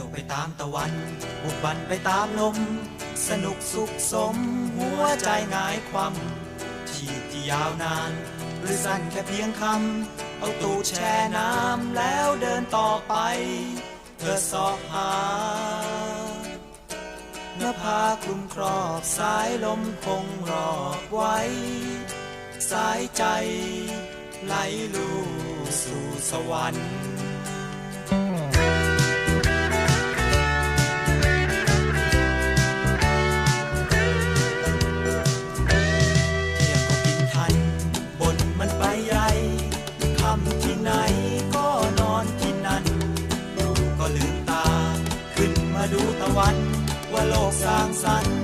ยวไปตามตะวันบุกบันไปตามลม สนุกสุขสม หัวใจงายความชีพที่ยาวนาน หรือสั้นแค่เพียงคำเอาตูดแช่น้ำแล้วเดินต่อไป เธอสอบหาเนื้อผ้าคลุมครอบสายลมคงรอบไว้ สายใจไหลลูสู่สวรรค์ ตะวัน ว่าโลกสร้างสรรค์